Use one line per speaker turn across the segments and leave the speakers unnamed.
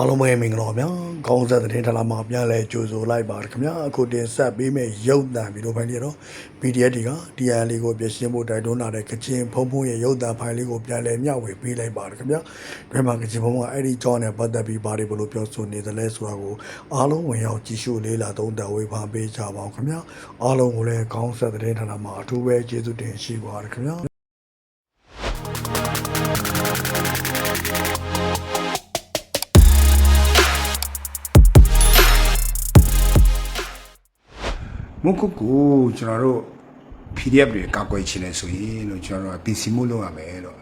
အားလုံးပဲမင်္ဂလာပါဗျာခေါင်းဆက်တဲ့ထလာမှာပြန်လဲကြိုဆိုလိုက်ပါတယ်ခင်ဗျာအခုတင်ဆက်ပေးမယ့်ရုပ်သံဗီဒီယိုဖိုင်လေးတော့ PDF တွေက TN လေးကိုပြင်ဆင်ဖို့တိုက်တွန်းလာတဲ့ကချင်ဖုံဖုံရဲ့ရုပ်သံဖိုင်လေးကိုပြန်လဲမျှဝေပေးလိုက်ပါတယ်ခင်ဗျာဒီမှာကချင်ဖုံဖုံကအဲ့ဒီကြောင်းနဲ့ပတ်သက်ပြီးဘာတွေဘလို့ပြောဆိုနေသလဲဆိုတာကိုအားလုံးဝင်ရောက်ကြည့်ရှုလေးလာသုံးသပ်ဝေဖန်ပေးကြပါအောင်ခင်ဗျာအားလုံးကိုလည်းခေါင်းဆက်တဲ့ထလာမှာအထူးပဲကျေးဇူးတင်ရှိပါတယ်ခင်ဗျာ
မုတ်ကုတ်ကိုကျွန်တော်တို့ PDF တွေကောက်ွယ်ချင်တယ်ဆိုရင်လို့ကျွန်တော်တို့ကပြင်ဆင်မှုလုပ်ရမယ်လို့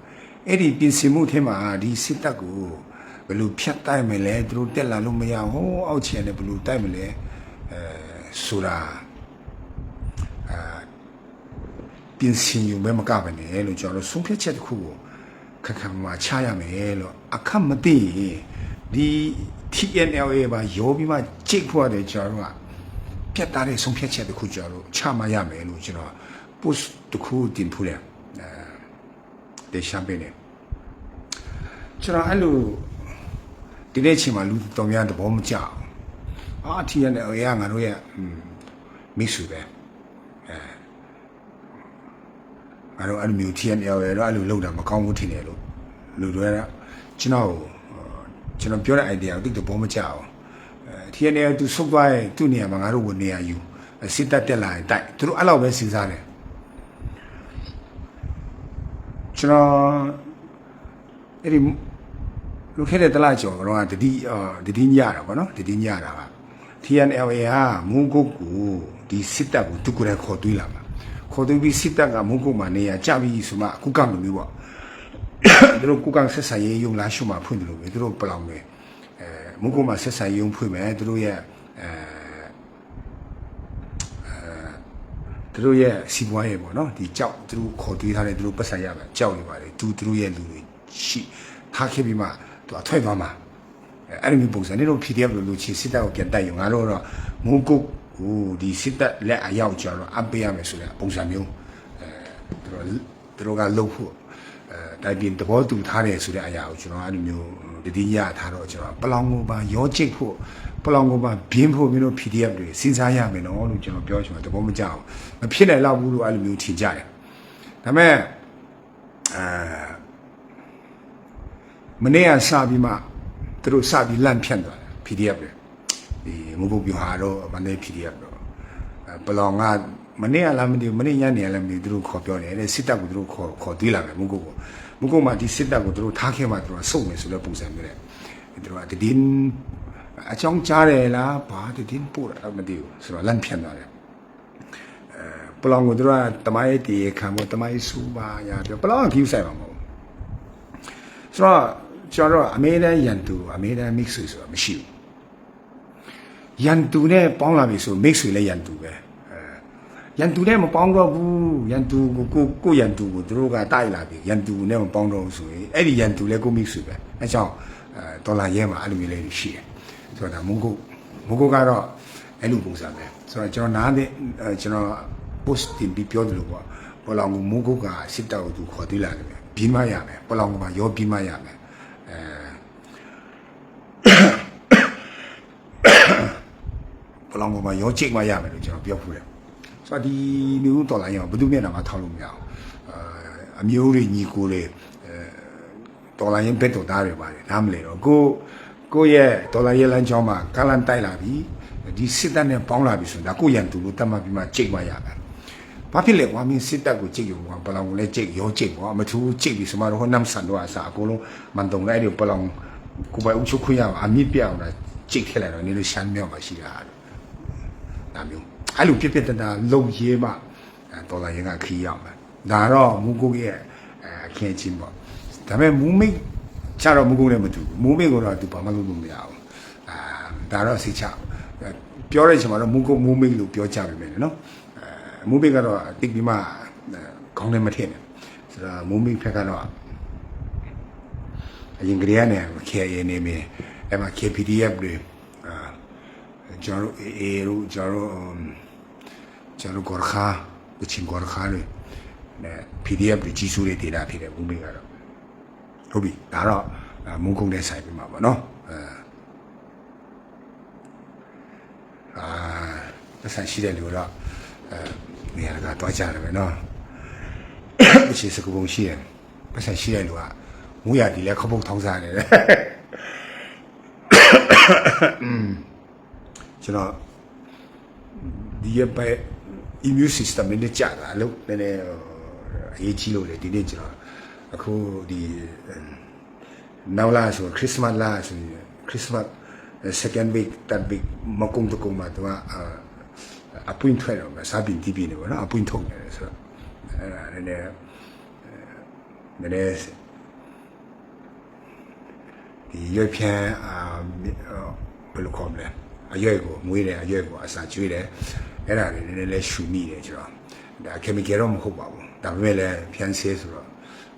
အဲ့ဒီပြင်ဆင်မှုထဲမှာဒီစစ်တပ်ကိုဘယ်လိုဖြတ်တိုက်မလဲသူတို့တက်လာလို့မရဟိုးအောက်ခြေနဲ့ဘယ်လိုတိုက်မလဲအဲဆိုတာအာပြင်ဆင်ယူမဲမကပါနဲ့လို့ကျွန်တော်တို့ဆုံးဖြတ်ချက်တစ်ခုကိုခက်ခက်မှာချရမယ်လို့အခက်မသိရင်ဒီ TNLA ပါရောပြီးမှကြိတ်ဖို့ရတယ်ကျွန်တော်တို့က ပြတ်သားတဲ့ဆုံးဖြတ်ချက်တစ်ခုကြတော့ချမရမယ်လို့ကျွန်တော် post တစ်ခုတင်ဖူးတယ်အဲဒီရှမ်းပင်းနေကျွန်တော်အဲ့လိုဒီနေ့ချိန်မှာလူတော်များသဘောမကျအောင်အာထီရနဲ့အရာငါတို့ရဲ့မိတ်ဆွေပဲအဲငါတို့အဲ့လိုမျိုးထီရနဲ့ရတော့အဲ့လိုလုပ်တာမကောင်းဘူးထင်တယ်လို့လူတွေကကျွန်တော်ကျွန်တော်ပြောတဲ့ idea ကိုတိတ်သဘောမကျအောင် ထီရနေသူဆုတ်သွားရင်သူ့နေရာမှာငါတို့ဝင်နေရယူစစ်တပ်တက်လာရင်တိုက်သူတို့အဲ့လောက်ပဲစဉ်းစားတယ်ကျွန်တော်အဲ့ဒီလူခဲ့တဲ့တလားကျော်တော့တတိအာတတိညတာဗောနော်တတိညတာက TNLA ဟာမုန်းကုတ်ကိုဒီစစ်တပ်ကိုသူကိုယ်တိုင်ခေါ်သွေးလာမှာခေါ်သွေးပြီးစစ်တပ်ကမုန်းကုတ်မှာနေရကြပြီဆိုမှအခုကမမျိုးပေါ့သူတို့ကုကန်းဆက်ဆံရေးယုံလာရှုမှာဖွင့်တယ်လို့ပဲသူတို့ပလောင်မယ်အဲ မုန်းကုတ်မှာဆက်ဆံရေးယုံဖွင့်မယ်သူတို့ရဲ့အဲသူတို့ရဲ့စီးပွားရေးပေါ့နော်ဒီကြောက်သူတို့ခေါ်သွေးထားတဲ့သူတို့ပတ်ဆက်ရမယ်ကြောက်နေပါလေသူသူတို့ရဲ့လူတွေရှိထားခဲ့ပြီးမှသူအထွက်သွားမှာအဲအဲ့ဒီမျိုးပုံစံနေတော့ PDF လို့လူချီစစ်တပ်ကိုပြန်တိုက်ရုံငါတို့တော့မုန်းကုတ်ဟိုဒီစစ်တပ်လက်အရောက်ကြတော့အပ်ပေးရမယ်ဆိုတဲ့ပုံစံမျိုးအဲသူတို့သူတို့ကလှုပ်ဖို့အဲ တိုင်ပြင်သဘောတူထားတယ်ဆိုတဲ့အရာကိုကျွန်တော်အဲ့လိုမျိုးတတိယထားတော့ကျွန်တော်ပလောင်ကိုပါရောချိတ်ဖို့ပလောင်ကိုပါဘင်းဖို့မင်းတို့ PDF တွေစဉ်းစားရမယ်နော်လို့ကျွန်တော်ပြောချင်တယ်သဘောမကျအောင်မဖြစ်နိုင်တော့ဘူးလို့အဲ့လိုမျိုးထင်ကြတယ်ဒါပေမဲ့အဲမနေ့ကစပြီးမှသူတို့စပြီးလန့်ဖြန့်သွားတယ် PDF တွေဒီမဟုတ်ဘူးဟာတော့မနေ့ PDF တော့အဲပလောင်က မနေ့ကလားမသိဘူးမနေ့ညနေကလည်းမသိဘူးသူတို့ခေါ်ပြောတယ်တဲ့စစ်တပ်ကိုသူတို့ခေါ်ခေါ်သေးလာတယ်မဟုတ်ဘူးမဟုတ်ဘူးမှာဒီစစ်တပ်ကိုသူတို့ထားခဲ့မှသူတို့စုံမယ်ဆိုတဲ့ပုံစံမျိုးတဲ့သူတို့ကတည်င်းအချောင်းကြားတယ်လားဘာတည်င်းပို့တာမသိဘူးဆိုတော့လန့်ဖြန့်သွားတယ်ပလောင်ကိုတို့ကတမိုင်းတည်ခံဖို့တမိုင်းစူပါရပြောပလောင်က view ဆိုင်မှာမဟုတ်ဘူးဆိုတော့ကျွန်တော်တို့အမေရိကန်ရန်သူအမေရိကန် mix ဆိုဆိုတာမရှိဘူးရန်သူနဲ့ပေါင်းလာပြီဆို mix ဆိုလည်းရန်သူပဲအဲ ရန်သူနဲ့မပေါင်းတော့ဘူးရန်သူကိုကိုကိုရန်သူကိုတို့ကတိုက်လာပြီရန်သူနဲ့မပေါင်းတော့ဘူးဆိုရင်အဲ့ဒီရန်သူလည်းကို mix ဆိုပဲအဲကြောင့်အဲဒေါ်လာရဲမှာအဲ့လိုမျိုးလေးရှိတယ်ဆိုတော့ဒါမုန်းကုတ်မုန်းကုတ်ကတော့အဲ့လိုပုံစံပဲဆိုတော့ကျွန်တော်နားတဲ့ကျွန်တော် post တင်ပြီးပြောတယ်လို့ပေါ့ပလောင်ကိုမုန်းကုတ်ကစစ်တောက်သူခေါ်သေးလာတယ်ပြီးမှရမယ်ပလောင်ကမှရောပြီးမှရမယ်ပလောင်ကမှရောချိတ်မှရမယ်လို့ကျွန်တော်ပြောဖူးတယ် ဆိုတော့ဒီမျိုးတော်လိုင်းရောဘယ်သူမျက်နှာမှထောက်လို့မရအောင်အမျိုးတွေညီကိုတွေအဲတော်လိုင်းရင်ဘက်တော်သားတွေပါတယ်နားမလဲတော့ကိုကိုရဲ့ဒေါ်လာရဲ့လမ်းကြောင်းမှာကလန်တိုက်လာပြီဒီစစ်တပ်နဲ့ပေါင်းလာပြီဆိုရင်ဒါကိုရန်သူလို့တတ်မှတ်ပြီးမှချိန်မှရမယ်ဘာဖြစ်လဲကွာမင်းစစ်တပ်ကိုကြိတ်ရုံကပလောင်ကိုလည်းကြိတ်ရောကြိတ်ကွာမထူးကြိတ်ပြီးစမတော့ဟိုနမ်ဆန်တော့အစားအကုန်လုံးမန်တုံလိုက်တယ်ပလောင်ကိုပိုင်အုပ်ချုပ်ခွင့်ရအောင်အမြင့်ပြအောင်လားကြိတ်ခဲ့လိုက်တော့နည်းလို့ရှမ်းမြောက်မှာရှိတာဒါမျိုး အဲ့လိုပြပြတတလုံရေးမှဒေါ်လာရင်ကခီးရမယ်ဒါတော့မူကိုရဲ့အခင်းချင်းပေါ့ဒါပေမဲ့မူမိတ်ချတော့မူကိုလည်းမတူဘူးမူမိတ်ကတော့သူဘာမှလုပ်လို့မရဘူးအာဒါတော့စိတ်ချပြောတဲ့အချိန်မှာတော့မူကိုမူမိတ်လို့ပြောကြပါမယ်နော်အဲမူမိတ်ကတော့တိတ်ပြီးမှခေါင်းထဲမထည့်နဲ့ဆိုတော့မူမိတ်ဖက်ကတော့အရင်ကတည်းကနေခေရနေမင်းအဲ့မှာ KPDF တွေအာ ကျွန်တော်တို့ AA တို့ကျွန်တော်တို့ကျွန်တော်တို့ဂေါ်ခါကချင်ဂေါ်ခါတွေနဲ့ PDF တွေကြီးစိုးတဲ့ data ဖြစ်တယ်ဘုံမေကတော့ဟုတ်ပြီဒါတော့မုန်းကုန်တဲ့ဆိုင်ပြီးမှာပေါ့နော်အဲအာဆိုင်ရှိတဲ့လူတော့အဲနေရာကတွားကြတယ်ပဲနော်အခြေစကပုံရှိတယ်ပတ်ဆိုင်ရှိတဲ့လူကငွေရဒီလဲခပုတ်ထောင်းစားနေတယ် ကျွန်တော်ဒီရပဲ immune system နဲ့ကြာတာလို့နည်းနည်းအရေးကြီးလို့လေဒီနေ့ကျွန်တော်အခုဒီနောက်လာဆိုခရစ်မတ်လာဆိုခရစ်မတ် second week that week မကုံတကုံမှာတော့အပွင့်ထွက်တော့မစားပြီးတီးပြီးနေပါတော့အပွင့်ထုတ်နေတယ်ဆိုတော့အဲ့ဒါနည်းနည်းနည်းနည်းဒီရွက်ဖြန်းအာဘယ်လိုခေါ်မလဲ အရွက်ကိုမွေးတယ်အရွက်ကိုအစာကျွေးတယ်အဲ့ဒါတွေနည်းနည်းလဲရှူမိတယ်ကျွန်တော်ဒါ chemical တော့မဟုတ်ပါဘူးဒါပေမဲ့လည်းဖြန်းဆေးဆိုတော့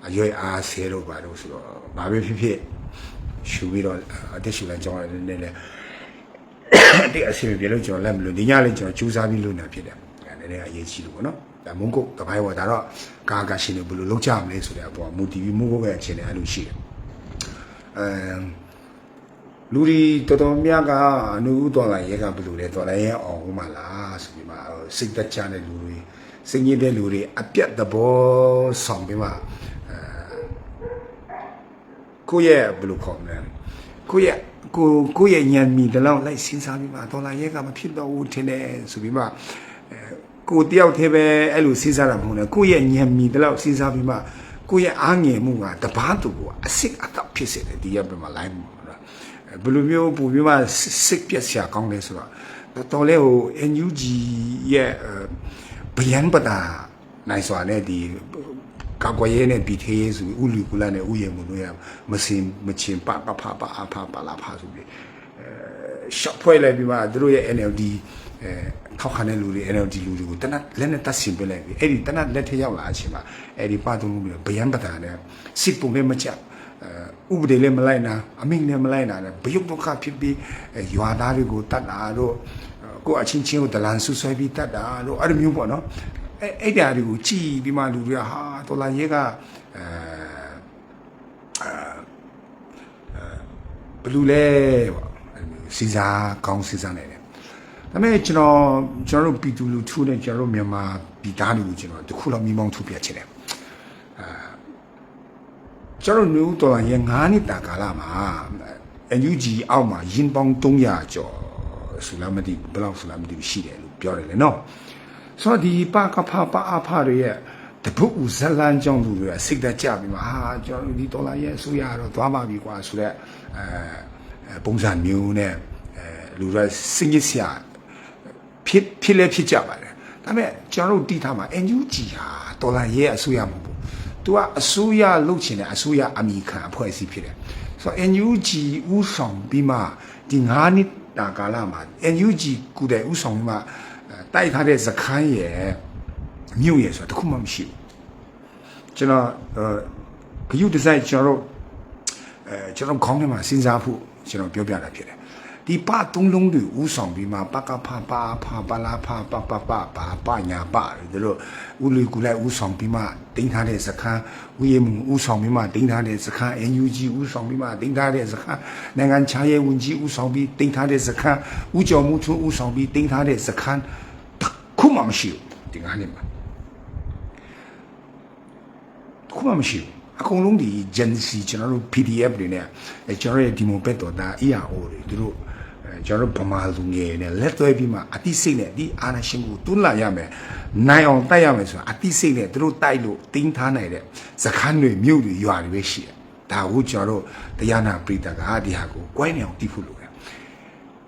အရွက်အားဆေးတော့ပါတော့ဆိုတော့ဘာပဲဖြစ်ဖြစ်ရှူပြီးတော့အသက်ရှူလိုက်ကြောင်းလည်းနည်းနည်းလဲတိအစီအပြေလို့ကျွန်တော်လက်မလို့ဒီညလေးကျွန်တော်ကြိုးစားပြီးလုပ်နေဖြစ်တယ်အဲနည်းနည်းအရေးကြီးလို့ပေါ့နော်ဒါမုန်းကုတ်တပိုင်းပေါ်ဒါတော့ကာကာရှင်တွေဘယ်လိုလုပ်ကြမလဲဆိုတဲ့အပေါ်မူတည်ပြီးမုန်းကုတ်ရဲ့အခြေအနေအဲ့လိုရှိတယ်အဲ လူဒီတော်တော်များကအနုဥတော်လာရဲကဘယ်လိုလဲတော်လာရဲအောင်ဟိုမှာလားဆိုပြီးမှစိတ်သက်ချတဲ့လူတွေစိတ်ညစ်တဲ့လူတွေအပြတ်သဘောဆောင်ပြီးမှကိုယ့်ရဲ့ဘယ်လိုခေါ်မလဲကိုယ့်ရဲ့ကိုကိုယ့်ရဲ့ညံမီတလောက်လိုက်စဉ်းစားပြီးမှတော်လာရဲကမဖြစ်တော့ဘူးထင်တယ်ဆိုပြီးမှအဲကိုတယောက်တည်းပဲအဲ့လိုစဉ်းစားတာမဟုတ်နဲ့ကိုယ့်ရဲ့ညံမီတလောက်စဉ်းစားပြီးမှကိုယ့်ရဲ့အားငယ်မှုကတပားသူကိုအစစ်အတော့ဖြစ်စေတယ်ဒီရပ်ပြမှာ line မှာ ဘယ်လိုမျိုးပူပြီးမှစိတ်ပြက်စရာကောင်းလဲဆိုတော့တော်လဲဟို NUG ရဲ့ဗယံပတာနိုင်စွာနဲ့ဒီကောက်ွယ်ရဲနဲ့ပြီးသေးဆိုဥလူကုလနဲ့ဥယျာဉ်မှုတို့ရမစင်မချင်ပပဖပအဖပလာဖဆိုပြီးအဲရှော့ဖွဲလိုက်ပြီးမှတို့ရဲ့ NLD အဲထောက်ခံတဲ့လူတွေ NLD လူတွေကိုတနတ်လက်နဲ့တတ်ဆင်ပေးလိုက်ပြီအဲ့ဒီတနတ်လက်ထက်ရောက်လာအချိန်မှာအဲ့ဒီပါတုံးလူတွေဗယံပတာနဲ့စစ်ပုံနဲ့မချ ဥပဒေလည်းမလိုက်နာအမိန့်လည်းမလိုက်နာနဲ့ဘယုတ်ဒုက္ခဖြစ်ပြီးရွာသားတွေကိုတတ်တာတို့ကိုအချင်းချင်းကိုဒလန်ဆူဆွဲပြီးတတ်တာတို့အဲ့လိုမျိုးပေါ့နော်အဲ့အဲ့တရားတွေကိုကြည်ပြီးမှလူတွေကဟာတော်လာရဲကအဲဘလူလဲပေါ့အဲ့လိုမျိုးစီစားကောင်းစီစားနေတယ်ဒါပေမဲ့ကျွန်တော်ကျွန်တော်တို့ပြည်သူလူထုနဲ့ကျွန်တော်တို့မြန်မာပြည်သားတွေကိုကျွန်တော်တခုလောက်မိမောင်းထုတ်ပြချင်တယ် ကျွန်တော်တို့တော်ရင်9နှစ်တာကာလမှာ NUG အောက်မှာရင်ပေါင်း300ကျော်ဆိုလားမသိဘယ်လောက်ဆိုလားမသိဘူးရှိတယ်လို့ပြောတယ်လေနော်ဆိုတော့ဒီပကဖပအဖတွေရဲ့တပုတ်ဦးဇလန်းကြောင့်လူတွေကစိတ်သက်ကြပြီးမှဟာကျွန်တော်ဒီဒေါ်လာရဲ့အစိုးရတော့သွားပါပြီကွာဆိုတော့အဲပုံစံမျိုးနဲ့အဲလူတွေစင်ကြီးစရာဖြစ်ဖြစ်လဲဖြစ်ကြပါတယ်ဒါပေမဲ့ကျွန်တော်တို့တီးထားမှာ NUG ဟာဒေါ်လာရဲ့အစိုးရမဟုတ်ဘူး သူကအစိုးရလုပ်ချင်တဲ့အစိုးရအမိခံအဖွဲ့အစည်းဖြစ်တယ်ဆိုတော့ NUG ဥဆောင်ပြီးမှဒီ9နှစ်တာကာလမှာ NUG ကုတဲ့ဥဆောင်ပြီးမှတိုက်ထားတဲ့ဇခန်းရဲ့မြို့ရဲ့ဆိုတာတခုမှမရှိဘူးကျွန်တော်ဂယုဒီဇိုင်းကျွန်တော်တို့အဲကျွန်တော်ခေါင်းထဲမှာစဉ်းစားဖို့ကျွန်တော်ပြောပြတာဖြစ်တယ် ဒီပသုံးလုံးတွေဥဆောင်ပြီးမှပကဖပါဖပလာဖပပပပါပညာပတို့တို့ဥလူကူလိုက်ဥဆောင်ပြီးမှတင်းထားတဲ့စခန်းဥယျာဉ်မှုဥဆောင်ပြီးမှတင်းထားတဲ့စခန်း NUG ဥဆောင်ပြီးမှတင်းထားတဲ့စခန်းနိုင်ငံခြားရေးဝန်ကြီးဥဆောင်ပြီးတင်းထားတဲ့စခန်းဥကြော်မှုချုံဥဆောင်ပြီးတင်းထားတဲ့စခန်းခုမှမရှိဘူးဒီငါးနှစ်မှာခုမှမရှိဘူးအကုန်လုံးဒီ Gen Z ကျွန်တော်တို့ PDF တွေနဲ့ကျွန်တော်ရဲ့ဒီမိုဘက်တော်သား ERO တွေသူတို့ ကျွန်တော်တို့ဗမာလူငယ်နဲ့လက်သွဲပြီးမှအတိစိတ်နဲ့ဒီအာနာရှင်ကိုတွန်းလာရမယ်နိုင်အောင်တိုက်ရမယ်ဆိုတာအတိစိတ်နဲ့သူတို့တိုက်လို့တင်းထားနိုင်တဲ့ဇခန်းတွေမြို့တွေရွာတွေပဲရှိတယ်ဒါကိုကျွန်တော်တို့တရားနာပရိသတ်ကဒီဟာကိုကွဲနေအောင်တည်ဖို့လိုတယ်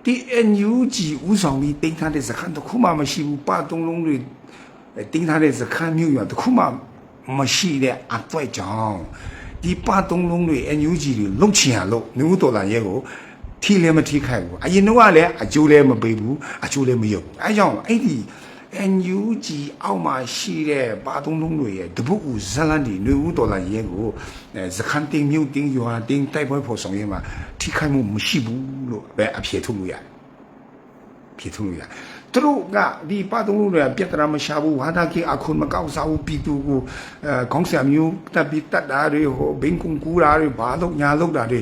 ဒီ NUG ဥဆောင်ပြီးတင်းထားတဲ့ဇခန်းတစ်ခုမှမရှိဘူးပတုံးလုံးတွေတင်းထားတဲ့ဇခန်းမြို့ရွာတစ်ခုမှမရှိတဲ့အတွေ့အကြောင်းဒီပတုံးလုံးတွေ NUG တွေလုံချင်ရလို့မျိုးတော်လာရဲကို ထီလည်းမထီခိုက်ဘူးအရင်တော့ကလည်းအကျိုးလည်းမပေးဘူးအကျိုးလည်းမရုပ်ဘူးအဲကြောင့်အဲ့ဒီ NUG အောက်မှာရှိတဲ့ပါသုံးလုံးတွေရဲ့တပုတ်ဦးဇလန်ဒီနေဦးဒေါ်လာရဲကိုအဲဇခန်တင်မြုပ်တင်ရွာတင်တိုက်ပွဲဖို့ဆောင်ရဲမှာထိခိုက်မှုမရှိဘူးလို့ပဲအဖြေထုတ်လို့ရတယ်ဖြေထုတ်လို့ရတယ်သူတို့ကဒီပါသုံးလုံးတွေကပြဿနာမရှာဘူးဝါဒကိအခုမကောက်စားဘူးပြည်သူကိုအဲခေါင်းဆရာမျိုးတပ်ပြီးတတ်တာတွေဟိုဘင်းကုံကူတာတွေဘာလို့ညာလို့တာတွေ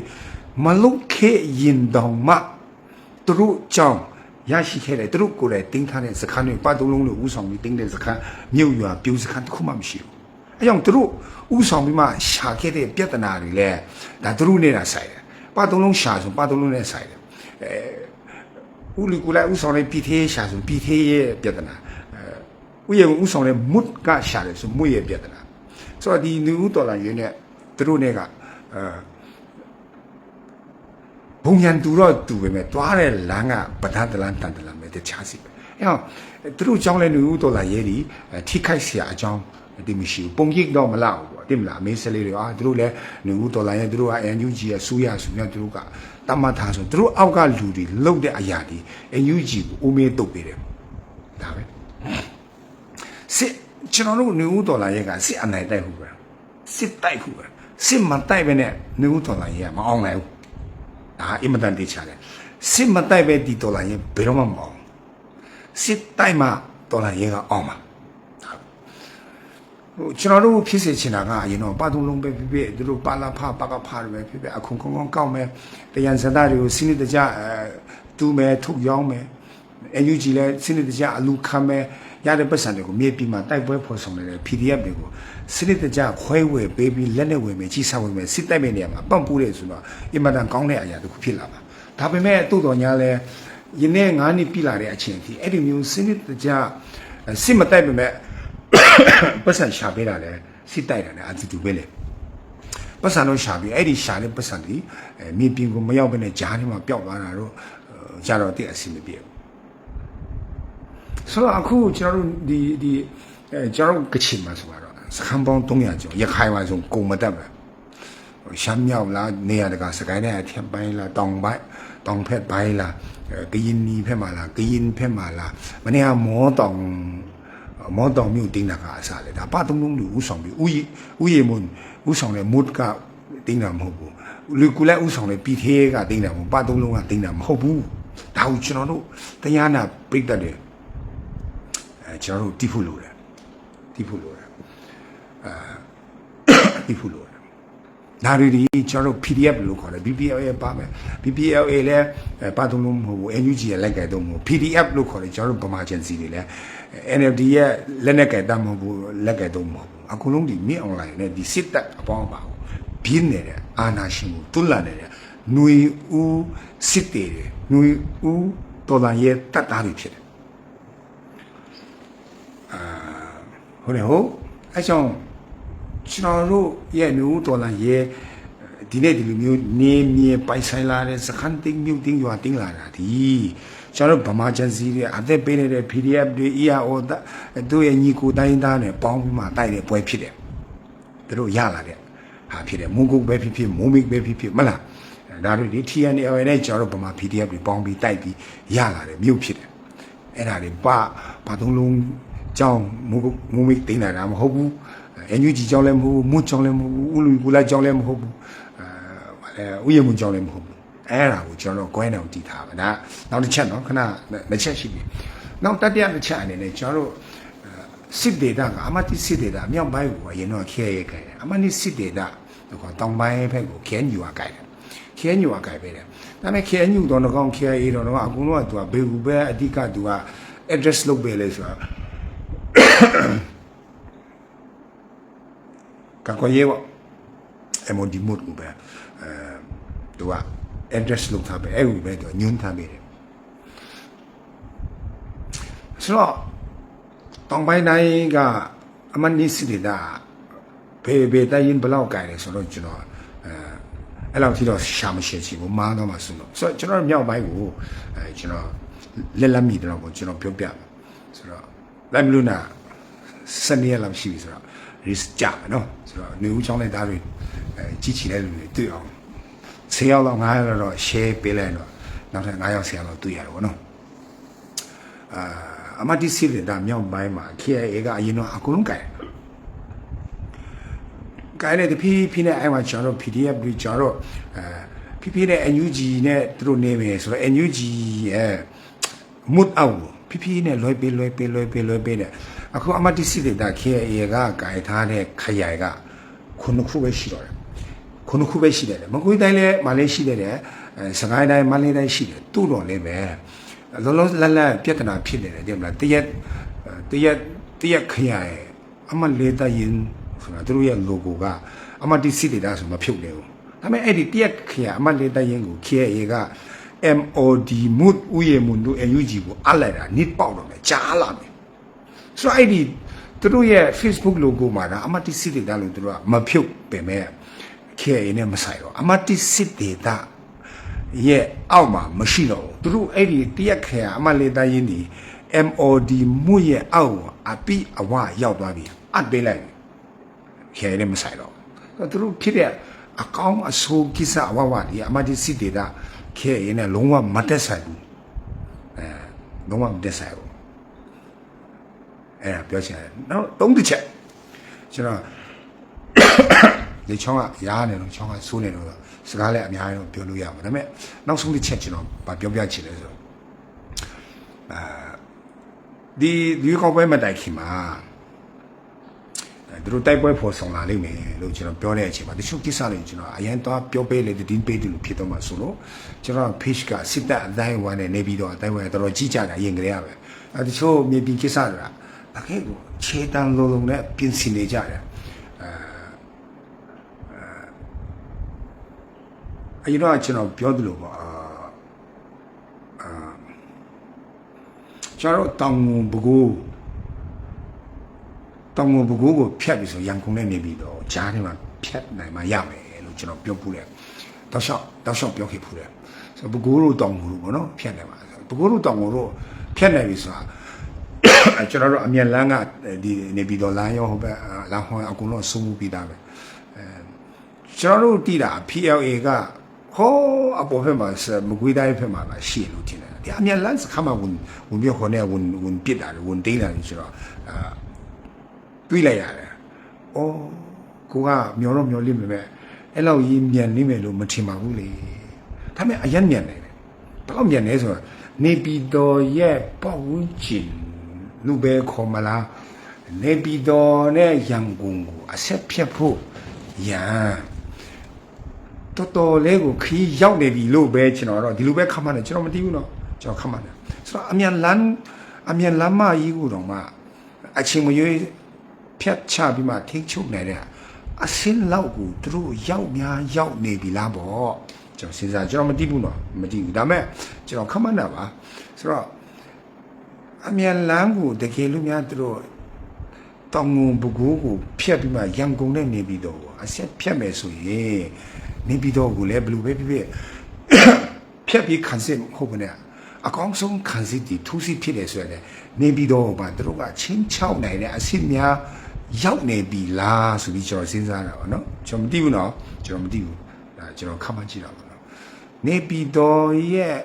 မလုတ်ခဲ့ရင်တောင်မှသူတို့ကြောင့်ရရရှိခဲ့တဲ့သူတို့ကိုယ်တိုင်တင်းထားတဲ့စခန်းတွေပတ်သုံးလုံးလို့ဥဆောင်ပြီးတင်းတဲ့စခန်းမြို့ရွာပြူစခန်းတစ်ခုမှမရှိဘူးအဲကြောင့်သူတို့ဥဆောင်ပြီးမှရှာခဲ့တဲ့ပြဿနာတွေလည်းဒါသူတို့နေတာဆိုင်တယ်ပတ်သုံးလုံးရှာဆိုပတ်သုံးလုံးနဲ့ဆိုင်တယ်အဲဥလီကူလိုက်ဥဆောင်တဲ့ပြည်သေးရှာဆိုပြည်သေးရဲ့ပြဿနာအဲဥယျာဉ်ဥဆောင်တဲ့မုတ်ကရှာတယ်ဆိုမွေရဲ့ပြဿနာဆိုတော့ဒီလူဦးတော်လာရင်းနဲ့သူတို့နဲ့ကအဲ ဘုံရန်တူတော့တူပဲမဲ့တွားတဲ့လမ်းကပဒတလန်တန်တလန်ပဲတခြားစီပဲအဲတော့သူတို့ကြောင်းလဲလူဦးတော်လာရဲဒီထိခိုက်เสียအကြောင်းဒီမရှိဘူးပုံရိပ်တော့မလောက်ဘူးပေါ့တင်မလားအမေးစလေးတွေအာသူတို့လဲလူဦးတော်လာရဲသူတို့ကအန်ယူဂျီရဲ့စူးရဆိုမြတ်သူတို့ကတတ်မှတ်ထားဆိုသူတို့အောက်ကလူတွေလှုပ်တဲ့အရာတွေအန်ယူဂျီကိုဦးမေးတုတ်ပေးတယ်ဒါပဲစစ်ကျွန်တော်တို့နေဦးတော်လာရဲကစစ်အနိုင်တိုက်ဟုတ်ပဲစစ်တိုက်ဟုတ်ပဲစစ်မတိုက်ပဲနဲ့နေဦးတော်လာရဲကမအောင်နိုင်ဘူး ဒါအင်မတန်တေချာတယ်စစ်မတိုက်ပဲဒီဒေါ်လာရင်ဘယ်တော့မှမအောင်စစ်တိုက်မှဒေါ်လာရင်ကအောင်မှာဟိုကျွန်တော်တို့ဖြစ်စေချင်တာကအရင်တော့ပါတုံးလုံးပဲဖြစ်ဖြစ်သူတို့ပါလာဖပါကဖတွေပဲဖြစ်ဖြစ်အခုကောင်းကောင်းကောက်မယ်တရန်စတာတွေကိုစနစ်တကျအဲတူးမယ်ထုတ်ရောင်းမယ်အယူကြီးလဲစနစ်တကျအလူခံမယ် ရတဲ့ပတ်စံတွေကိုမြေပြင်မှာတိုက်ပွဲဖော်ဆောင်နေတဲ့ PDF တွေကိုစနစ်တကျခွဲဝေပေးပြီးလက်နဲ့ဝေမယ်ကြီးစားဝေမယ်စစ်တိုက်မဲ့နေရာမှာပန့်ပူးတယ်ဆိုတော့အင်မတန်ကောင်းတဲ့အရာတစ်ခုဖြစ်လာပါဒါပေမဲ့တိုးတော်ညာလဲယနေ့9နှစ်ပြည့်လာတဲ့အချိန်အထိအဲ့ဒီမျိုးစနစ်တကျစစ်မတိုက်ပေမဲ့ပတ်စံရှာပေးတာလဲစစ်တိုက်တာလဲအတူတူပဲလေပတ်စံတော့ရှာပြီးအဲ့ဒီရှာတဲ့ပတ်စံဒီအဲမြေပြင်ကိုမရောက်ဘဲနဲ့ဂျားထဲမှာပျောက်သွားတာတော့ကြာတော့တိအဆင်မပြေဘူး ဆိုတော့အခုကျွန်တော်တို့ဒီဒီအဲကျွန်တော်တို့ကချင်မှာဆိုတော့စခန်းပေါင်း300ကျော်ရခိုင်မှာဆိုကုန်မတက်ပဲရှမ်းမြောက်လားနေရတကစကိုင်းနဲ့အထက်ပိုင်းလားတောင်ပိုင်းတောင်ဖက်ပိုင်းလားကရင်နီဖက်မှာလားကရင်ဖက်မှာလားမနေ့ကမောတောင်မော်တော်မြို့တင်းတာကအစားလေဒါပသုံးလုံးလူဥဆောင်ပြီးဥယဥယမွန်ဥဆောင်တဲ့မုတ်ကတင်းတာမဟုတ်ဘူးလူကူလိုက်ဥဆောင်တဲ့ပြည်သေးကတင်းတာမဟုတ်ပသုံးလုံးကတင်းတာမဟုတ်ဘူးဒါကိုကျွန်တော်တို့တရားနာပြိတ္တတယ်အဲ ကျွန်တော်တို့တိဖို့လို့တယ်တိဖို့လို့တယ်အဲတိဖို့လို့တယ်ဒါတွေဒီကျွန်တော်တို့ PDF လို့ခေါ်တယ် BPL ရဲ့ပါမယ် BPL ရဲ့လည်းပါသုံးလုံးမဟုတ်ဘူး NUG ရဲ့လိုက်ကြတော့မဟုတ် PDF လို့ခေါ်တယ်ကျွန်တော်တို့ဗမာချန်စီတွေလည်း NLD ရဲ့လက်နဲ့ကြိုက်တတ်မဟုတ်ဘူးလက်ကြိုက်တော့မဟုတ်ဘူးအခုလုံးဒီမြင့်အွန်လိုင်းနဲ့ဒီစစ်တပ်အပေါင်းပါပြင်းနေတဲ့အာနာရှင်ကိုတွန်းလာနေတဲ့ຫນွေဦးစစ်တေတွေຫນွေဦးတော်တန်ရဲ့တတ်သားတွေဖြစ်တယ် ဟုတ်တယ်ဟုတ်အဲကြောင့်ကျွန်တော်တို့ရဲ့ຫນွေဦးတော်တန်ရဲ့ဒီနေ့ဒီလိုမျိုးနေမြေပိုင်ဆိုင်လာတဲ့စခန်းတင်းမြို့တင်းရွာတင်းလာတာဒီကျွန်တော်ဗမာချန်စီတွေအသက်ပေးနေတဲ့ PDF တွေ EAO တို့ရဲ့ညီကိုတိုင်းသားနဲ့ပေါင်းပြီးမှတိုက်တဲ့ပွဲဖြစ်တယ်သူတို့ရလာတဲ့ဟာဖြစ်တယ်မုန်းကုတ်ပဲဖြစ်ဖြစ်မုံမိတ်ပဲဖြစ်ဖြစ်မလားဒါတို့ဒီ TNL နဲ့ကျွန်တော်တို့ဗမာ PDF တွေပေါင်းပြီးတိုက်ပြီးရလာတယ်မြို့ဖြစ်တယ်အဲ့ဒါတွေပါဘာသုံးလုံး ကြောင်းမုံမုံမိတ်တင်လာတာမဟုတ်ဘူး NUG ကြောင်းလည်းမဟုတ်ဘူးမွတ်ကြောင်းလည်းမဟုတ်ဘူးဥလူကူလာကြောင်းလည်းမဟုတ်ဘူးအဲဥယျာဉ်မွန်ကြောင်းလည်းမဟုတ်ဘူးအဲ့ဒါကိုကျွန်တော်တို့ကွဲနေအောင်တည်ထားပါဒါနောက်တစ်ချက်နော်ခဏတစ်ချက်ရှိပြီနောက်တတိယတစ်ချက်အနေနဲ့ကျွန်တော်တို့စစ်ဒေတာကအမတိစစ်ဒေတာမြောက်ပိုင်းကိုရင်တော့ခဲရဲခဲ့တယ်အမနိစစ်ဒေတာတော့တောင်ပိုင်းဘက်ကိုခဲညူကကြိုက်တယ်ခဲညူကကြိုက်ပဲတယ်ဒါပေမဲ့ခဲညူတော့တော့ခဲအေးတော့တော့အကုန်လုံးကသူကဘေကူပဲအဓိကသူက address လုပ်ပေးလေဆိုတာ ကကွယ်ရဲပေါ့အမဒီမို့ကိုပဲအဲသူက address လုပ်ထားပဲအဲ့ဒီပဲသူညွှန်းထားပေးတယ်ဆိုတော့တောင်ပိုင်းတိုင်းကအမနိစီဒေတာဘေဘေတိုင်းဘလောက်ကြိုင်လဲဆိုတော့ကျွန်တော်အဲအဲ့လောက်ထိတော့ရှာမရှိချင်ဘူးမားတော့မှဆိုတော့ဆိုတော့ကျွန်တော်မြောက်ပိုင်းကိုအဲကျွန်တော်လက်လက်မိတော့ကိုကျွန်တော်ပြောပြမယ်ဆိုတော့လက်မလို့နာစနေရက်လောက်ရှိပြီဆိုတော့ risk ကြမယ်နော် ဆိုတော့နေဦးချောင်းလိုက်သားတွေအဲကြီးချီတဲ့လူတွေတွေ့အောင်10ယောက်လောက်9ယောက်လောက်တော့ share ပေးလိုက်တော့နောက်ထပ်9ယောက်10ယောက်လောက်တွေ့ရတယ်ဗောနော်အာအမတိစီလင်ဒါမြောက်ပိုင်းမှာ KIA ကအရင်တော့အကုန်လုံးကြိုင်ကြိုင်တဲ့တဖြည်းဖြည်းနဲ့အဲ့မှာကျွန်တော်တို့ PDF တွေကျွန်တော်တို့အဲဖြည်းဖြည်းနဲ့ NUG နဲ့သူတို့နေမယ်ဆိုတော့ NUG ရဲ့မုတ်အောက်ဖြည်းဖြည်းနဲ့လွှဲပေးလွှဲပေးလွှဲပေးလွှဲပေးတဲ့ အခုအမတိစီလင်ဒါ KIA ကကြိုင်ထားတဲ့ခရိုင်ကခုနှစ်ခုပဲရှိတော့တယ်ခုနှစ်ခုပဲရှိတယ်မကွေးတိုင်းလည်းမလေးရှိတယ်အဲစကိုင်းတိုင်းမလေးတိုင်းရှိတယ်တူတော့လည်းပဲလောလောလတ်လတ်ပြဿနာဖြစ်နေတယ်တဲ့မလားတရက်တရက်တရက်ခရိုင်အမလေတရင်ဆိုတာသူတို့ရဲ့ logo ကအမတီစီဒေတာဆိုမဖြုတ်နေဘူးဒါပေမဲ့အဲ့ဒီတရက်ခရိုင်အမလေတရင်ကို KA က MOD mood ဥယေမွန်တို့ NUG ကိုအပ်လိုက်တာနစ်ပေါက်တော့မယ်ကြားလာမယ် ဆိုတော့အဲ့ဒီသူတို့ရဲ့ Facebook logo မှာဒါအမတီစီဒေတာလို့သူတို့ကမဖြုတ်ပင်မဲ့ KA နဲ့မဆိုင်တော့အမတီစီဒေတာရဲ့အောက်မှာမရှိတော့ဘူးသူတို့အဲ့ဒီတရက်ခဲအမလေးတိုင်းရင်းဒီ MOD မှုရဲ့အောက်ကိုအပိအဝရောက်သွားပြီအပ်ပေးလိုက်ခဲလည်းမဆိုင်တော့ဘူးသူတို့ဖြစ်တဲ့အကောင်းအဆိုးကိစ္စအဝဝဒီအမဒီစစ်ဒေတာခဲရင်လည်းလုံးဝမတက်ဆိုင်ဘူးအဲလုံးဝမတက်ဆိုင်ဘူး အဲဒါပြောချင်တယ်နောက်သုံးတစ်ချက်ကျွန်တော်လေချောင်းကရားနေတော့ချောင်းကဆိုးနေတော့စကားလည်းအများကြီးပြောလို့ရမှာဒါပေမဲ့နောက်ဆုံးတစ်ချက်ကျွန်တော်ဗာပြောပြချင်တယ်ဆိုတော့အဲဒီဒီကောက်ပွဲမတိုင်ခင်မှာအဲသူတို့တိုက်ပွဲဖော်ဆောင်လာလိမ့်မယ်လို့ကျွန်တော်ပြောတဲ့အချိန်မှာတချို့ကိစ္စတွေကျွန်တော်အရင်တော့ပြောပေးလေတင်းပေးတယ်လို့ဖြစ်တော့မှဆိုလို့ကျွန်တော် page ကစစ်တပ်အတိုင်းဝိုင်းနဲ့နေပြီးတော့အတိုင်းဝိုင်းတော်တော်ကြီးကြတာရင်ကြရပဲအဲတချို့မြေပြင်ကိစ္စတွေက တကယ်ကိုခြေတန်းလုံးလုံးနဲ့ပြင်ဆင်နေကြတယ်အရင်တော့ကျွန်တော်ပြောသလိုပေါ့အာအာကျွန်တော်တို့တောင်ငုံဘကိုးတောင်ငုံဘကိုးကိုဖြတ်ပြီးဆိုရန်ကုန်နဲ့နေပြီးတော့ဂျားထဲမှာဖြတ်နိုင်မှရမယ်လို့ကျွန်တော်ပြောပူတယ်တောက်လျှောက်တောက်လျှောက်ပြောခဲ့ပူတယ်ဆိုတော့ဘကိုးတို့တောင်ငုံတို့ပေါ့နော်ဖြတ်နိုင်ပါဘကိုးတို့တောင်ငုံတို့ဖြတ်နိုင်ပြီဆိုတာအဲ ကျွန်တော်တို့အမြန်လန်းကဒီနေပြီးတော့လမ်းရောဟိုဘက်လမ်းဟောအကုန်လုံးဆုံးမှုပြီးသားပဲအဲကျွန်တော်တို့တည်တာ PLA ကဟောအပေါ်ဖက်မှာမကွေးတိုင်းဖက်မှာရှိလို့ထင်တယ်ဒီအမြန်လန်းစခါမှာဝင်ဝင်ပြောခေါ်နေဝင်ဝင်ပစ်တာဝင်တိတ်တာဆိုတော့အာတွေးလိုက်ရတယ်။အော်ကိုကမျောတော့မျောလိမ့်မယ်အဲ့လောက်ကြီးမြန်နေမယ်လို့မထင်ပါဘူးလေ။ဒါပေမဲ့အရင်မြန်နေတယ်။ဘယ်လောက်မြန်နေဆိုတော့နေပြည်တော်ရဲ့ပေါ့ဝန်းကျင် လူပဲခေါ်မလားနေပြည်တော်နဲ့ရန်ကုန်ကိုအဆက်ဖြတ်ဖို့ရန်တော်တော်လေးကိုခီးရောက်နေပြီလို့ပဲကျွန်တော်တော့ဒီလိုပဲခမှန်းတယ်ကျွန်တော်မသိဘူးเนาะကျွန်တော်ခမှန်းတယ်ဆိုတော့အမြန်လန်းအမြန်လမ်းမကြီးကိုတော့မှအချိန်မရွေးဖြတ်ချပြီးမှထိချုပ်နေတဲ့အစင်းလောက်ကိုသူတို့ရောက်များရောက်နေပြီလားပေါ့ကျွန်တော်စဉ်းစားကျွန်တော်မသိဘူးเนาะမသိဘူးဒါပေမဲ့ကျွန်တော်ခမှန်းတာပါဆိုတော့ အမြန်လမ်းကိုတကယ်လို့များသူတို့တောင်ငုံပကိုးကိုဖြတ်ပြီးမှရန်ကုန်နဲ့နေပြီးတော့အဆက်ဖြတ်မယ်ဆိုရင်နေပြီးတော့ကိုလည်းဘယ်လိုပဲဖြစ်ဖြစ်ဖြတ်ပြီးခံစစ်ဟုတ်ပါနဲ့အကောင်းဆုံးခံစစ်တီထူးစီဖြစ်တယ်ဆိုရင်နေပြီးတော့ဘာသူတို့ကချင်းချောက်နိုင်တဲ့အစစ်များရောက်နေပြီလားဆိုပြီးကျွန်တော်စဉ်းစားတာပါနော်ကျွန်တော်မသိဘူးနော်ကျွန်တော်မသိဘူးဒါကျွန်တော်ခက်မှန်းကြည့်တာပါနော်နေပြီးတော့ရဲ့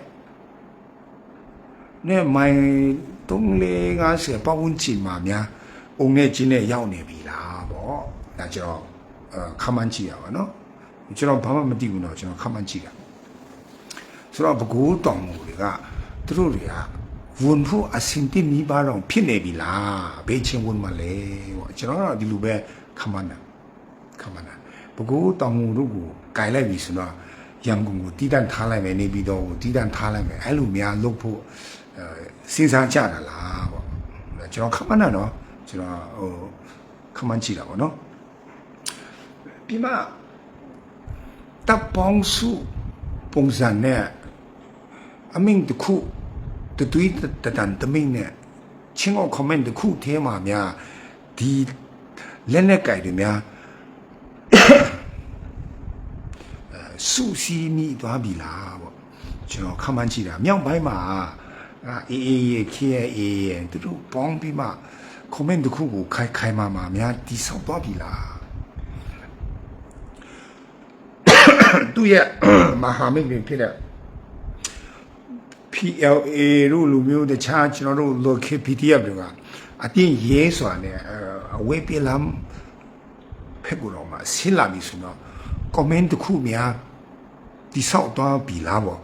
နဲ့မိုင် 350ပတ်ဝန်းကျင်မှာများအုံနဲ့ချင်းနဲ့ရောက်နေပြီလားပေါ့ဒါကျွန်တော်အဲခက်မှန်းကြည့်ရပါနော်ကျွန်တော်ဘာမှမသိဘူးတော့ကျွန်တော်ခက်မှန်းကြည့်တာဆိုတော့ဘကိုးတောင်မူတွေကသူတို့တွေကဝန်ဖို့အစင်တိနီးပါတော့ဖြစ်နေပြီလားဘေးချင်းဝန်မလဲပေါ့ကျွန်တော်ကတော့ဒီလိုပဲခက်မှန်းတာခက်မှန်းတာဘကိုးတောင်မူတို့ကိုကင်လိုက်ပြီဆိုတော့ရန်ကုန်ကိုတီးတန့်ထားလိုက်မယ်နေပြီးတော့တီးတန့်ထားလိုက်မယ်အဲ့လိုများလုပ်ဖို့အဲ စဉ်းစားကြတာလားပေါ့ကျွန်တော်ခက်မှန်းတာနော်ကျွန်တော်ဟိုခက်မှန်းကြည့်တာပေါ့နော်ပြီးမှတပ်ပေါင်းစုပုံစံနဲ့အမင်းတခုတသွေးတတန်တမင်းနဲ့ချင်းအောင် comment တခုထဲမှာများဒီလက်နဲ့ကြိုက်တွေများအဲစူစီနီသွားပြီလားပေါ့ကျွန်တော်ခမှန်းကြည့်တာမြောက်ပိုင်းမှာ အာအေးအေးရဲ့ခေရဲ့အေးရဲ့သူတို့ပေါင်းပြီးမှ comment တခုကိုခိုင်ခိုင်မာမာများတိဆောက်သွားပြီလားသူ့ရဲ့မဟာမိတ်တွေဖြစ်တဲ့ PLA တို့လူမျိုးတခြားကျွန်တော်တို့ local PDF တွေကအတင်းရဲစွာနဲ့အဝေးပြလမ်းဖက်ကူတော့မှဆင်းလာပြီဆိုတော့ comment တစ်ခုများတိဆောက်သွားပြီလားပေါ့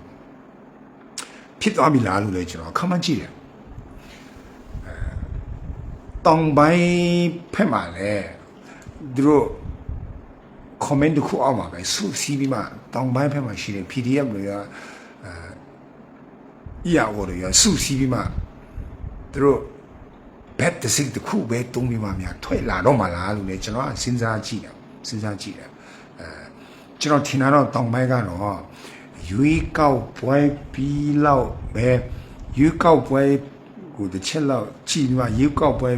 ဖြစ်သွားပြီလားလို့လည်းကျွန်တော်ခမှန်းကြည့်တယ်အဲတောင်ပိုင်းဖက်မှာလည်းသူတို့ comment တစ်ခုအောက်မှာပဲစုစည်းပြီးမှတောင်ပိုင်းဖက်မှာရှိတဲ့ PDF တွေကအဲဤရအော်တွေရစုစည်းပြီးမှသူတို့ဘက်တစ်စိတ်တစ်ခုပဲတုံးပြီးမှများထွက်လာတော့မှလားလို့လေကျွန်တော်ကစဉ်းစားကြည့်တယ်စဉ်းစားကြည့်တယ်အဲကျွန်တော်ထင်တာတော့တောင်ပိုင်းကတော့ ရွေးကောက်ပွဲပြီးလောက်ပဲရွေးကောက်ပွဲကိုတစ်ချက်လောက်ကြည့်ပြီးမှရွေးကောက်ပွဲ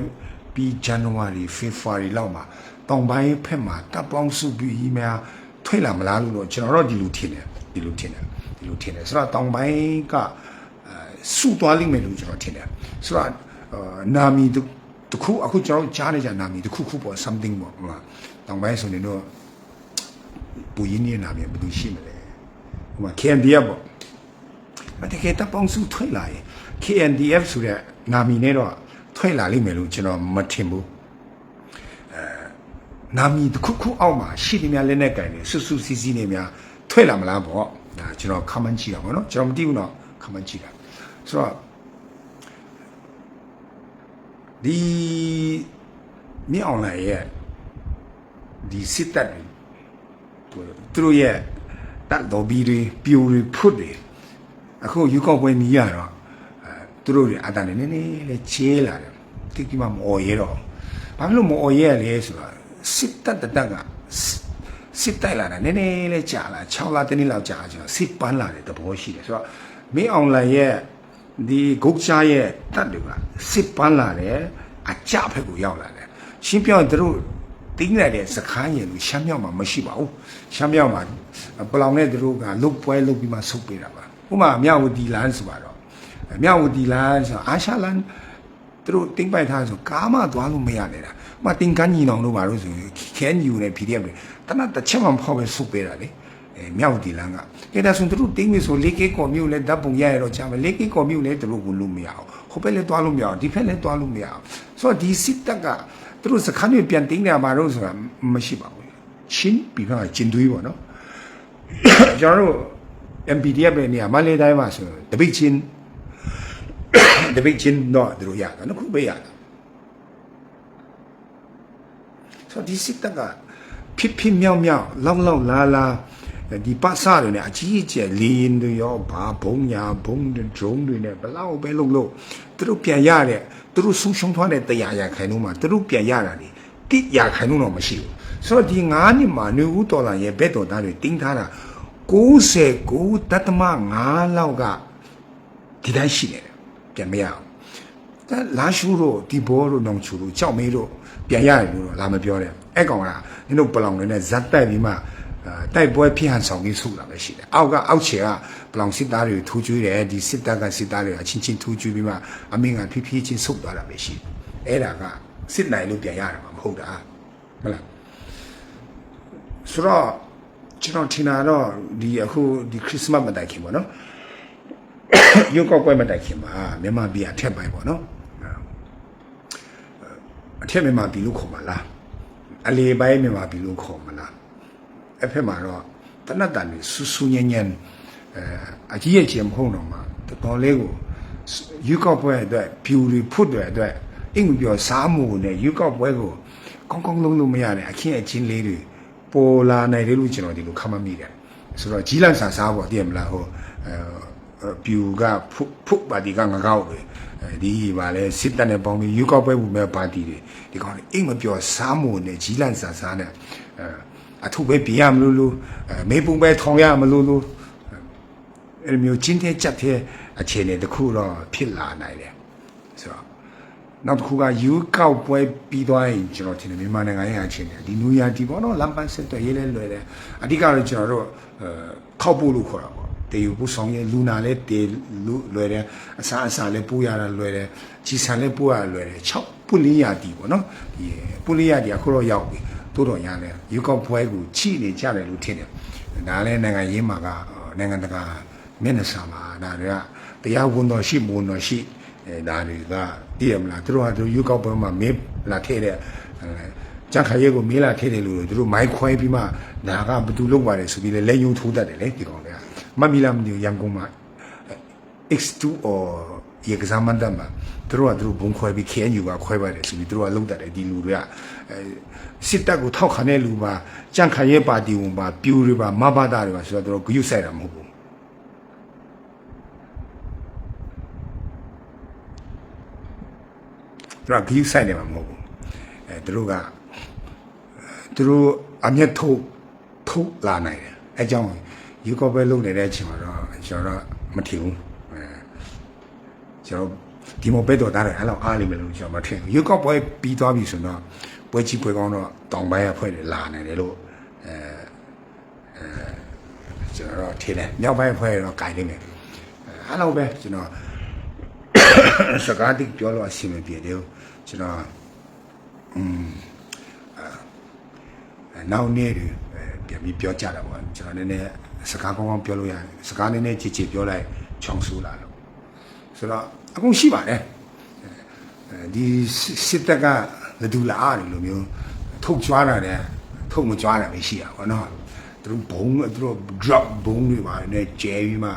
ပြီးဇန်နဝါရီဖေဖော်ဝါရီလောက်မှာတောင်ပိုင်းဖက်မှာတပ်ပေါင်းစုပြီးများထွက်လာမလားလို့တော့ကျွန်တော်တော့ဒီလိုထင်တယ်ဒီလိုထင်တယ်ဒီလိုထင်တယ်ဆိုတော့တောင်ပိုင်းကစုသွားလိမ့်မယ်လို့ကျွန်တော်ထင်တယ်ဆိုတော့အာနာမီတစ်တစ်ခုအခုကျွန်တော်ကြားနေကြနာမီတစ်ခုခုပေါ့ something ပေါ့ဟိုမှာတောင်ပိုင်းဆိုရင်တော့ပူရင်းနေနာမီဘယ်သူရှိမလဲ ဟိုမှာ KNDF ပေါ့အတကယ်တပ်ပေါင်းစုထွက်လာရင် KNDF ဆိုတဲ့နာမီနဲ့တော့ထွက်လာလိမ့်မယ်လို့ကျွန်တော်မထင်ဘူးနာမီတစ်ခုခုအောက်မှာရှိနေများလက်နဲ့ကင်နေစွတ်စွတ်စီးစီးနေများထွက်လာမလားပေါ့ဒါကျွန်တော် comment ကြည့်တာပေါ့နော်ကျွန်တော်မသိဘူးတော့ comment ကြည့်တာဆိုတော့ဒီမြေအွန်လိုင်းရဲ့ဒီစစ်တပ်တွေသူတို့ရဲ့ တပ်တော်ဘီတွေပြိုတွေဖွတ်တွေအခုယူကောက်ပွဲနီးရတော့အဲသူတို့တွေအတန်နေနေနေလေချေးလာတယ်တိတိမမအော်ရဲတော့ဘာဖြစ်လို့မအော်ရဲလဲဆိုတော့စစ်တပ်တတက်ကစစ်တိုက်လာတာနည်းနည်းလေးကြာလာ6လတနည်းလောက်ကြာကျွန်တော်စစ်ပန်းလာတဲ့သဘောရှိတယ်ဆိုတော့မင်းအောင်လိုင်ရဲ့ဒီဂုတ်ချာရဲ့တပ်တွေကစစ်ပန်းလာတယ်အကြဖက်ကိုရောက်လာတယ်ရှင်းပြောရင်သူတို့တင်းလိုက်တဲ့စခန်းရင်လို့ရှမ်းမြောက်မှာမရှိပါဘူးရှမ်းမြောက်မှာ ပလောင်နဲ့သူတို့ကလုတ်ပွဲလုတ်ပြီးမှဆုတ်ပေးတာပါဥပမာမြောက်ဝတီလန်းဆိုပါတော့မြောက်ဝတီလန်းဆိုအာရှလန်းသူတို့တင်းပိုက်ထားဆိုကားမသွားလို့မရနေတာ။မတင်ကန်းညီနောင်တို့ဘာလို့ဆိုရင်ခဲညူနေ PDF တွေတနတ်တစ်ချက်မှမဖောက်ပဲစုပ်ပေးတာလေ။အဲမြောက်ဒီလန်းကကဲဒါဆိုသူတို့တင်းပြီဆိုလေးကေကော်မျိုးလဲဓာတ်ပုံရရတော့ကြာမယ်လေးကေကော်မျိုးလဲသူတို့ဝင်လို့မရအောင်။ဟိုဘက်လဲသွားလို့မရအောင်ဒီဘက်လဲသွားလို့မရအောင်။ဆိုတော့ဒီစစ်တပ်ကသူတို့စခန်းတွေပြန်တင်းနေမှာတော့ဆိုတာမရှိပါဘူး။ချင်းပြီးတော့ကျင်သွေးပေါ့နော်။ ကျွန်တော်တို့ MPDF ရဲ့နေရာမလေးတိုင်းမှာဆိုတပိတ်ချင်းတပိတ်ချင်းတော့သူတို့ရတာနော်ခုပဲရတာဆိုတော့ဒီစစ်တပ်ကဖြစ်ဖြစ်မြောက်မြောက်လောက်လောက်လာလာဒီပတ်စားတွေနဲ့အကြီးအကျယ်လင်းတွေရောဘာဘုံညာဘုံတွေ drone တွေနဲ့ဘလောက်ပဲလုံးလို့သူတို့ပြန်ရတဲ့သူတို့ဆုံးရှုံးသွားတဲ့တရားရခိုင်လုံးမှာသူတို့ပြန်ရတာဒီတိရခိုင်လုံးတော့မရှိဘူး ဆိုတော့ဒီ9နှစ်မှာနေဦးတော်လာရဲ့ဘက်တော်သားတွေတင်းထားတာ69တသမ5လောက်ကဒီတိုင်းရှိနေတယ်ပြန်မရအောင်ဒါလာရှူတို့ဒီဘောတို့နောင်ချူတို့ကြောက်မေးတို့ပြန်ရတယ်လို့တော့လာမပြောတယ်အဲ့ကောင်ကနင်တို့ပလောင်တွေနဲ့ဇက်တိုက်ပြီးမှအာတိုက်ပွဲဖြစ်ဟန်ဆောင်ပြီးဆုတာပဲရှိတယ်အောက်ကအောက်ခြေကပလောင်စစ်သားတွေထူးကျွေးတယ်ဒီစစ်တပ်ကစစ်သားတွေအချင်းချင်းထူးကျွေးပြီးမှအမင်းကဖြည်းဖြည်းချင်းဆုတ်သွားတာပဲရှိတယ်အဲ့ဒါကစစ်နိုင်လို့ပြန်ရတာမဟုတ်တာဟုတ်လား ဆိုတော့ကျွန်တော်ထင်တာတော့ဒီအခုဒီခရစ်စမတ်မတိုင်ခင်ပေါ့နော်ရုပ်ကောက်ကွဲမတိုင်ခင်မှာမြန်မာပြည်အထက်ပိုင်းပေါ့နော်အထက်မြန်မာပြည်လို့ခေါ်မှာလားအလေပိုင်းမြန်မာပြည်လို့ခေါ်မှာလားအဖက်မှာတော့တနတ်တန်နေဆူဆူညံ့ညံ့အဲအကြီးရဲ့ချင်းမဟုတ်တော့မှာတော်တော်လေးကိုရုပ်ကောက်ပွဲအတွက်ဖြူတွေဖွတ်တွေအတွက်အင်္ဂပြောစားမှုနဲ့ရုပ်ကောက်ပွဲကိုကောင်းကောင်းလုံးလုံးမရတဲ့အခင်းအချင်းလေးတွေ ပေါ်လာနိုင်တယ်လို့ကျွန်တော်ဒီလိုခမှတ်မိတယ်ဆိုတော့ကြီးလန့်ဆာစားပေါ့တည်မလားဟိုအဲပြူကဖုဖုပါတီကငကောက်တွေအဲဒီပါလဲစစ်တပ်နဲ့ပေါင်းပြီးယူကောက်ပွဲမှုမဲ့ပါတီတွေဒီကောင်တွေအိမ်မပြောစားမုံနဲ့ကြီးလန့်ဆာစားနဲ့အဲအထုပဲပြရမလို့လို့အဲမေပုံပဲထောင်ရမလို့လို့အဲမျိုးချင်းတဲ့ချက်တဲ့အခြေအနေတစ်ခုတော့ဖြစ်လာနိုင်တယ်ဆိုတော့ နောက်တစ်ခုကယူကောက်ပွဲပြီးသွားရင်ကျွန်တော်ထင်တယ်မြန်မာနိုင်ငံရဲ့အခြေအနေဒီနူယာတီပေါ့နော်လမ်းပန်းစစ်တွေရေးလဲလွယ်တယ်အဓိကတော့ကျွန်တော်တို့အဲခောက်ပို့လို့ခေါ်တာပေါ့တေယူပို့ဆောင်ရဲ့လူနာလည်းတေလူလွယ်တယ်အစားအစာလည်းပို့ရတာလွယ်တယ်ကြီးဆန်လည်းပို့ရတာလွယ်တယ်6ပုလိယာတီပေါ့နော်ဒီပုလိယာတီအခုတော့ရောက်ပြီတိုးတော်ရတယ်ယူကောက်ပွဲကိုချိနေကြတယ်လို့ထင်တယ်ဒါလည်းနိုင်ငံရေးမှာကနိုင်ငံတကာမျက်နှာစာမှာဒါတွေကတရားဝန်တော်ရှိမဝန်တော်ရှိ အဲဒါတွေကတည်ရမလားသူတို့ကသူယူကောက်ပွဲမှာမေးလာထည့်တဲ့ကြက်ခရဲကိုမေးလာထည့်တယ်လို့သူတို့မိုင်းခွဲပြီးမှဒါကဘယ်သူလုပ်ပါတယ်ဆိုပြီးလက်ယုံထိုးတတ်တယ်လေဒီကောင်တွေကမမီလာမဒီရန်ကုန်မှာ X2 or ရေကစားမန်တမ်းမှာသူတို့ကသူတို့ဘုံခွဲပြီး KNU ကခွဲပါတယ်ဆိုပြီးသူတို့ကလုံးတတ်တယ်ဒီလူတွေကအဲစစ်တပ်ကိုထောက်ခံတဲ့လူပါကြန့်ခိုင်ရဲ့ပါတီဝင်ပါပြူတွေပါမဘာတာတွေပါဆိုတော့သူတို့ဂယုဆိုင်တာမဟုတ်ဘူး သူကဂီးဆိုင်နေမှာမဟုတ်ဘူးအဲသူတို့ကသူတို့အမျက်ထုတ်ထုတ်လာနိုင်တယ်အဲကြောင့်ယူကောပဲလုပ်နေတဲ့အချိန်မှာတော့ကျွန်တော်တော့မထင်ဘူးအဲကျွန်တော်ဒီမောပဲတော့တားတယ်အဲ့လောက်အားလိမ့်မယ်လို့ကျွန်တော်မထင်ဘူးယူကောပွဲပြီးသွားပြီဆိုတော့ပွဲကြီးပွဲကောင်းတော့တောင်ပိုင်းရဖွဲ့တွေလာနိုင်တယ်လို့အဲကျွန်တော်တော့ထင်တယ်မြောက်ပိုင်းဖွဲ့တော့ကြိုင်နေတယ်အဲ့လောက်ပဲကျွန်တော် စကားတိပြောလို့အဆင်မပြေတယ်ကျွန်တော်อืมနောက်နေ့တွေပြန်ပြီးပြောကြတာပေါ့ကျွန်တော်နည်းနည်းစကားကောင်းကောင်းပြောလို့ရတယ်စကားနည်းနည်းကြည်ကြည်ပြောလိုက်ချောင်းဆူလာလို့ဆိုတော့အကုန်ရှိပါတယ်အဲဒီစစ်တပ်ကဘယ်သူလားလို့မျိုးထုတ်ကြွားတာတဲ့ထုတ်မကြွားတာပဲရှိတာပေါ့နော်သူတို့ဘုံသူတို့ drop ဘုံတွေပါနဲ့ကျဲပြီးမှ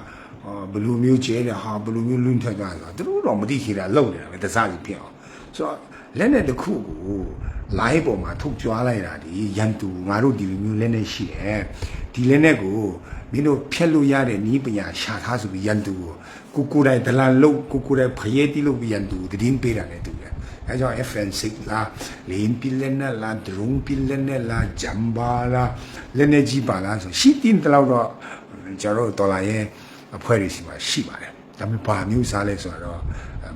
ဘယ်လိုမျိုးကျဲတယ်ဟာဘယ်လိုမျိုးလွင့်ထွက်ကြတာသူတို့တော့မသိခေတာလုံနေတာပဲတစားစီဖြစ်အောင်ဆိုတော့လက်နဲ့တစ်ခုကို live ပေါ်မှာထုတ်ကြွားလိုက်တာဒီရန်သူငါတို့ဒီလိုမျိုးလက်နဲ့ရှိတယ်ဒီလက်နဲ့ကိုမင်းတို့ဖျက်လို့ရတဲ့နီးပညာရှာထားဆိုပြီးရန်သူကိုကိုကိုယ်တိုင်ဒလန်လုတ်ကိုကိုယ်တိုင်ဖရဲတီးလို့ပြီးရန်သူတည်င်းပေးတာနဲ့တူတယ်အဲကြောင့် FN6 လားလင်းပီလက်နဲ့လားဒရုန်းပီလက်နဲ့လားဂျမ်ဘာလားလက်နဲ့ကြီးပါလားဆိုရှိတင်တလောက်တော့ကျွန်တော်တို့ဒေါ်လာရဲ့ အဖွဲ့တွေရှိမှရှိပါတယ်ဒါပေမဲ့ဘာမျိုးစားလဲဆိုတော့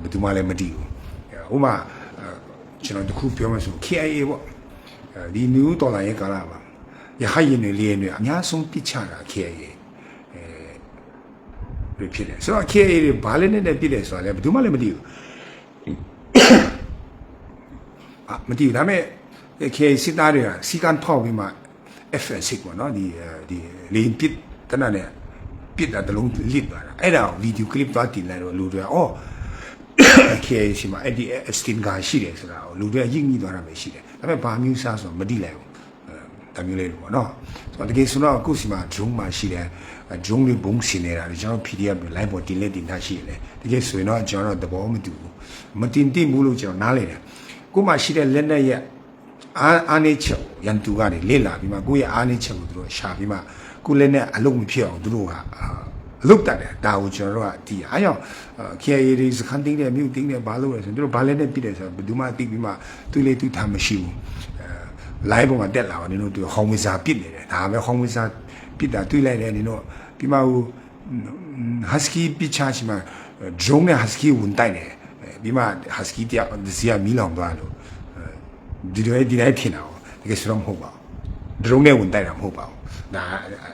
ဘယ်သူမှလည်းမသိဘူးဥပမာကျွန်တော်တခုပြောမှဆို KIA ပေါ့ဒီ new dollar ရဲ့ကာလပါရဟယင်းတွေလေးတွေအများဆုံးပြစ်ချတာ KIA တွေဖြစ်တယ်ဆိုတော့ KIA တွေဘာလဲနဲ့ပြစ်တယ်ဆိုတာလည်းဘယ်သူမှလည်းမသိဘူးအာမသိဘူးဒါပေမဲ့ KIA စစ်သားတွေကစီကန်ဖောက်ပြီးမှ FN6 ပေါ့နော်ဒီဒီလေပစ်တနနဲ့ ပစ်တာတလုံးလစ်သွားတာအဲ့ဒါဗီဒီယိုကလစ်သွားတင်လိုက်တော့လူတွေကအော် KIA ရှိမှာအဲ့ဒီ Estin ကရှိတယ်ဆိုတာကိုလူတွေကရင့်မိသွားတာပဲရှိတယ်ဒါပေမဲ့ဘာမျိုးစားဆိုတော့မသိလိုက်ဘူးဒါမျိုးလေးတွေပေါ့နော်ဆိုတော့တကယ်ဆိုတော့အခုစီမှာ drone မှာရှိတယ် drone တွေဘုံစင်နေတာကျွန်တော် PDF တွေ live ပေါ်တင်လက်တင်ထားရှိတယ်တကယ်ဆိုရင်တော့ကျွန်တော်သဘောမတူဘူးမတင်တိဘူးလို့ကျွန်တော်နားလေတယ်ကိုမှရှိတဲ့လက်နဲ့ရက်အာအာနေချက်ရန်သူကနေလေ့လာပြီးမှကိုယ့်ရဲ့အာနေချက်ကိုသူတို့ရှာပြီးမှ ကိုလည်းနဲ့အလုံးမဖြစ်အောင်သူတို့ကအလုတ်တက်တယ်ဒါကိုကျွန်တော်တို့ကဒီအားကြောင့် KIA တွေစခန်းတင်းတယ်မြို့တင်းတယ်ဘာလို့လဲဆိုတော့သူတို့ဘာလဲနဲ့ပြစ်တယ်ဆိုတော့ဘယ်သူမှသိပြီးမှသူလေသူထားမရှိဘူးအဲ live ပေါ်မှာတက်လာပါနင်တို့သူဟောင်းဝီဇာပြစ်နေတယ်ဒါပဲဟောင်းဝီဇာပြစ်တာတွေ့လိုက်တယ်နင်တို့ပြီးမှဟို husky ပြစ်ချရှိမှ drone နဲ့ husky ဝင်တိုက်တယ်ပြီးမှ husky တယောက်စီကမီးလောင်သွားလို့ဒီလိုဒီတိုင်းထင်တာတကယ်ဆိုတော့မဟုတ်ပါဘူး drone နဲ့ဝင်တိုက်တာမဟုတ်ပါဘူး ဒါ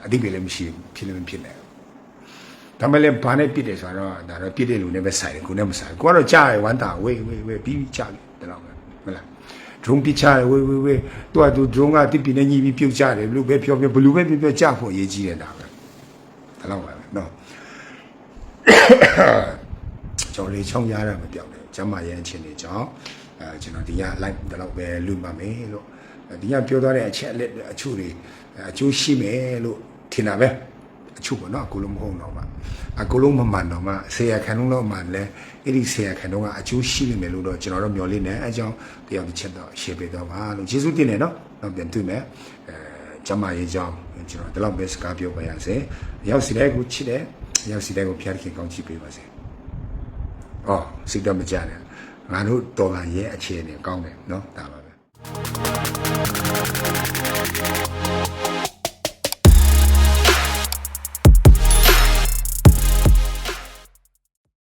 အတိတ်ပဲလည်းမရှိဘူးဖြစ်လည်းမဖြစ်နိုင်ဘူးဒါမဲ့လည်းဘာနဲ့ပြစ်တယ်ဆိုတော့ဒါတော့ပြစ်တဲ့လူနဲ့ပဲဆိုင်တယ်ကိုနဲ့မဆိုင်ကိုကတော့ကြားရဝမ်းတာဝေးဝေးဝေးပြီးပြီးကြားတယ်တော့ပဲဟုတ်လား drone ပြချတယ်ဝေးဝေးဝေးသူကသူ drone ကတိပိနဲ့ညီပြီးပြုတ်ကြတယ်ဘလို့ပဲပြောပြောဘလို့ပဲပြောပြောကြဖို့အရေးကြီးတယ်ဒါပဲဒါတော့ပဲနော်ကျွန်တော်လေးချောင်းရတာမပြောင်းတယ်ကျမရဲ့အချင်းတွေကြောင့်အဲကျွန်တော်ဒီက live ဒါတော့ပဲလူပါမယ်လို့ဒီကပြောသွားတဲ့အချက်အလက်အချို့တွေ အကျိုးရှိမယ်လို့ထင်တာပဲအချို့ပေါ့နော်အကုန်လုံးမဟုတ်တော့မှအကုန်လုံးမမှန်တော့မှဆရာခဏလုံးတော့မှလည်းအဲ့ဒီဆရာခဏလုံးကအကျိုးရှိလိမ့်မယ်လို့တော့ကျွန်တော်တို့မျှော်လင့်နေအဲအကြောင်းတရားတစ်ချက်တော့ရှင်းပေးတော့ပါလို့ကျေးဇူးတင်တယ်နော်နောက်ပြန်တွေ့မယ်အဲကျမရေးကြောင်းကျွန်တော်ဒီလောက်ပဲစကားပြောပါရစေရောက်စီတဲ့ကိုချစ်တယ်ရောက်စီတဲ့ကိုဖျားခင်ကောင်းချီးပေးပါစေအော်စိတ်တော့မကြနဲ့ငါတို့တော်လာရဲ့အခြေအနေကောင်းတယ်နော်ဒါပါပဲ